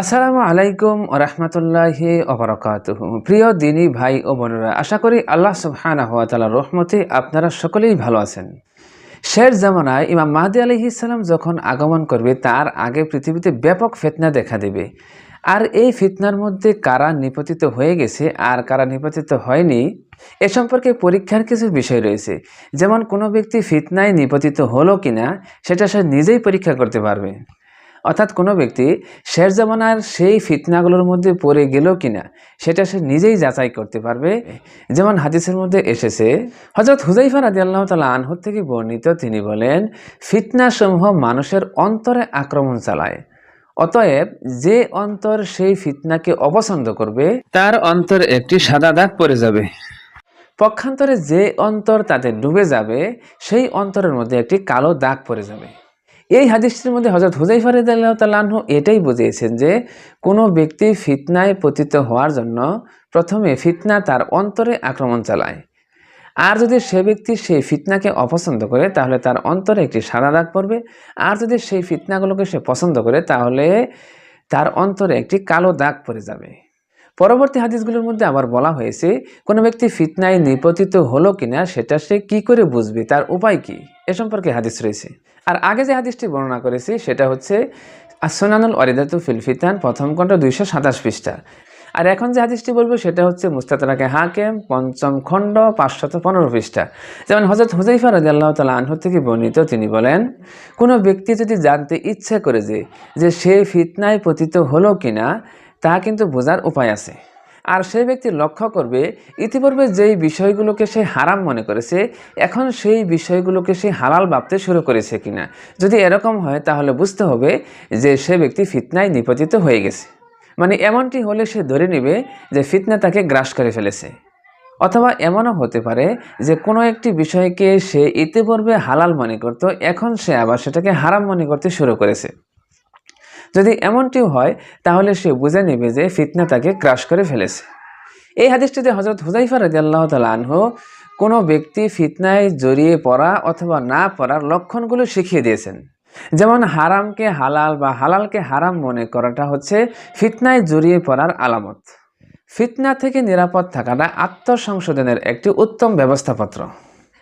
আসসালামু আলাইকুম রহমতুল্লাহি অবরকাতুহ প্রিয় দিনী ভাই ও বোনেরা, আশা করি আল্লাহ সুবহানাহু ওয়া তাআলার রহমতে আপনারা সকলেই ভালো আছেন। শের জামানায় ইমাম মাহদি আলাইহিস সালাম যখন আগমন করবে, তার আগে পৃথিবীতে ব্যাপক ফিতনা দেখা দেবে। আর এই ফিতনার মধ্যে কারা নিপতিত হয়ে গেছে আর কারা নিপতিত হয়নি এ সম্পর্কে পরীক্ষার কিছু বিষয় রয়েছে। যেমন কোনো ব্যক্তি ফিতনায় নিপতিত হলো কিনা, সেটা সে নিজেই পরীক্ষা করতে পারবে। অর্থাৎ কোনো ব্যক্তি শের জামানার সেই ফিতনাগুলোর মধ্যে পড়ে গেল কিনা, সেটা সে নিজেই যাচাই করতে পারবে। যেমন হাদিসের মধ্যে এসেছে হজরত হুজাইফা রাজি আল্লাহ তালা আনহু থেকে বর্ণিত তিনি বলেন, ফিতনাসমূহ মানুষের অন্তরে আক্রমণ চালায়। অতএব যে অন্তর সেই ফিতনাকে অপছন্দ করবে, তার অন্তর একটি সাদা দাগ পড়ে যাবে। পক্ষান্তরে যে অন্তর তাদের ডুবে যাবে, সেই অন্তরের মধ্যে একটি কালো দাগ পড়ে যাবে। এই হাদিসটির মধ্যে হজরত হুজাইফা রাদিয়াল্লাহু তাআলা আনহু এটাই বুঝিয়েছেন যে, কোনো ব্যক্তি ফিতনায় পতিত হওয়ার জন্য প্রথমে ফিতনা তার অন্তরে আক্রমণ চালায়। আর যদি সে ব্যক্তি সেই ফিতনাকে অপছন্দ করে, তাহলে তার অন্তরে একটি সাদা দাগ পড়বে। আর যদি সেই ফিতনাগুলোকে সে পছন্দ করে, তাহলে তার অন্তরে একটি কালো দাগ পড়ে যাবে। পরবর্তী হাদিসগুলোর মধ্যে আবার বলা হয়েছে, কোনো ব্যক্তি ফিতনায় নিপতিত হলো কিনা সেটা সে কি করে বুঝবে, তার উপায় কি? এ সম্পর্কে হাদিস রয়েছে। আর আগে যে হাদিসটি বর্ণনা করেছি, সেটা হচ্ছে আসনানুল অরিদাতু ফিল ফিতান প্রথম খণ্ড দুইশো সাতাশ পৃষ্ঠা। আর এখন যে হাদিসটি বলব, সেটা হচ্ছে মুস্তাতারাকে হাকেম, পঞ্চম খণ্ড পাঁচশত পনেরো পৃষ্ঠা। যেমন হজরত হুজাইফা রাজি আল্লাহ তালা আনহু থেকে বর্ণিত, তিনি বলেন, কোনো ব্যক্তি যদি জানতে ইচ্ছে করে যে যে সে ফিতনায় পতিত হলো কিনা তা কিন্তু বোঝার উপায় আছে। আর সেই ব্যক্তি লক্ষ্য করবে, ইতিপূর্বে যেই বিষয়গুলোকে সে হারাম মনে করেছে, এখন সেই বিষয়গুলোকে সে হালাল ভাবতে শুরু করেছে কিনা। যদি এরকম হয়, তাহলে বুঝতে হবে যে সে ব্যক্তি ফিতনায় নিপতিত হয়ে গেছে। মানে এমনটি হলে সে ধরে নেবে যে ফিতনা তাকে গ্রাস করে ফেলেছে। অথবা এমনও হতে পারে যে কোনো একটি বিষয়কে সে ইতিপূর্বে হালাল মনে করত, এখন সে আবার সেটাকে হারাম মনে করতে শুরু করেছে। যদি এমনটিও হয়, তাহলে সে বুঝে নেবে যে ফিতনা তাকে ক্রাশ করে ফেলেছে। এই হাদিসটিতে হজরত হুজাইফা রাজি আল্লাহ তালা আনহু কোনো ব্যক্তি ফিতনায় জড়িয়ে পড়া অথবা না পড়ার লক্ষণগুলো শিখিয়ে দিয়েছেন। যেমন হারামকে হালাল বা হালালকে হারাম মনে করাটা হচ্ছে ফিতনায় জড়িয়ে পড়ার আলামত। ফিতনা থেকে নিরাপদ থাকাটা আত্মসংশোধনের একটি উত্তম ব্যবস্থাপত্র।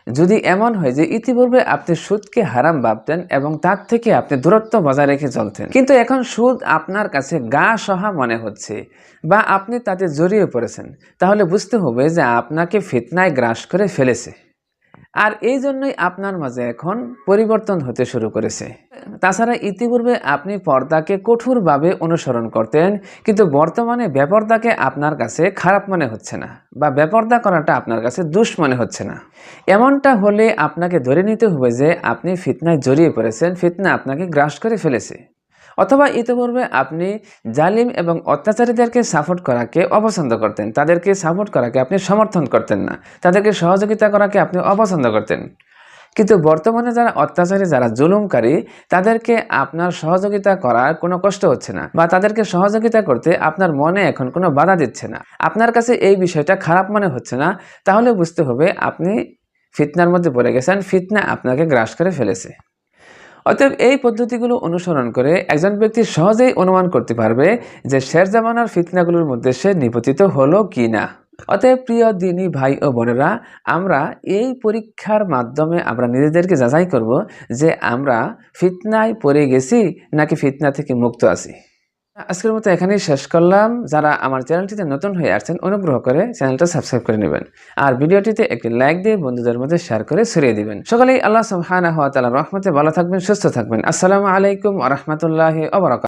যদি এমন হয় যে ইতিপূর্বে আপনি সুদকে হারাম ভাবতেন এবং তার থেকে আপনি দূরত্ব বজায় রেখে চলতেন। কিন্তু এখন সুদ আপনার কাছে গা সহা মনে হচ্ছে বা আপনি তাতে জড়িয়ে পড়েছেন। তাহলে বুঝতে হবে যে আপনাকে ফিতনায় গ্রাস করে ফেলেছে। আর এই জন্যই আপনার মাঝে এখন পরিবর্তন হতে শুরু করেছে। তাছাড়া ইতিপূর্বে আপনি পর্দাকে কঠোরভাবে অনুসরণ করতেন, কিন্তু বর্তমানে বেপর্দাকে আপনার কাছে খারাপ মনে হচ্ছে না বা বেপর্দা করাটা আপনার কাছে দুষ মনে হচ্ছে না। এমনটা হলে আপনাকে ধরে নিতে হবে যে আপনি ফিতনায় জড়িয়ে পড়েছেন, ফিতনা আপনাকে গ্রাস করে ফেলেছে। অথবা ইতিপূর্বে আপনি জালিম এবং অত্যাচারীদেরকে সাপোর্ট করাকে অপছন্দ করতেন, তাদেরকে সাপোর্ট করাকে আপনি সমর্থন করতেন না, তাদেরকে সহযোগিতা করাকে আপনি অপছন্দ করতেন। কিন্তু বর্তমানে যারা অত্যাচারী, যারা জুলুমকারী, তাদেরকে আপনার সহযোগিতা করার কোনো কষ্ট হচ্ছে না বা তাদেরকে সহযোগিতা করতে আপনার মনে এখন কোনো বাধা দিচ্ছে না। আপনার কাছে এই বিষয়টা খারাপ মনে হচ্ছে না, তাহলে বুঝতে হবে আপনি ফিতনার মধ্যে পড়ে গেছেন, ফিতনা আপনাকে গ্রাস করে ফেলেছে। অতএব এই পদ্ধতিগুলো অনুসরণ করে একজন ব্যক্তি সহজেই অনুমান করতে পারবে যে শের জামানার ফিতনাগুলোর মধ্যে সে নিপতিত হলো কি না অতএব প্রিয় দিনী ভাই ও বোনেরা, আমরা এই পরীক্ষার মাধ্যমে আমরা নিজেদেরকে যাচাই করব যে আমরা ফিতনায় পড়ে গেছি নাকি ফিতনা থেকে মুক্ত আছি। আজকের মতো এখানেই শেষ করলাম। যারা আমার চ্যানেলটিতে নতুন হয়ে আসছেন, অনুগ্রহ করে চ্যানেলটা সাবস্ক্রাইব করে নেবেন। আর ভিডিওটিতে একটি লাইক দিয়ে বন্ধুদের মধ্যে শেয়ার করে ছড়িয়ে দিবেন। সকালেই আল্লাহ সুবহানাহু ওয়া তাআলা রহমতে ভালো থাকবেন, সুস্থ থাকবেন। আসসালামু আলাইকুম ওয়া বারাকাতুহু।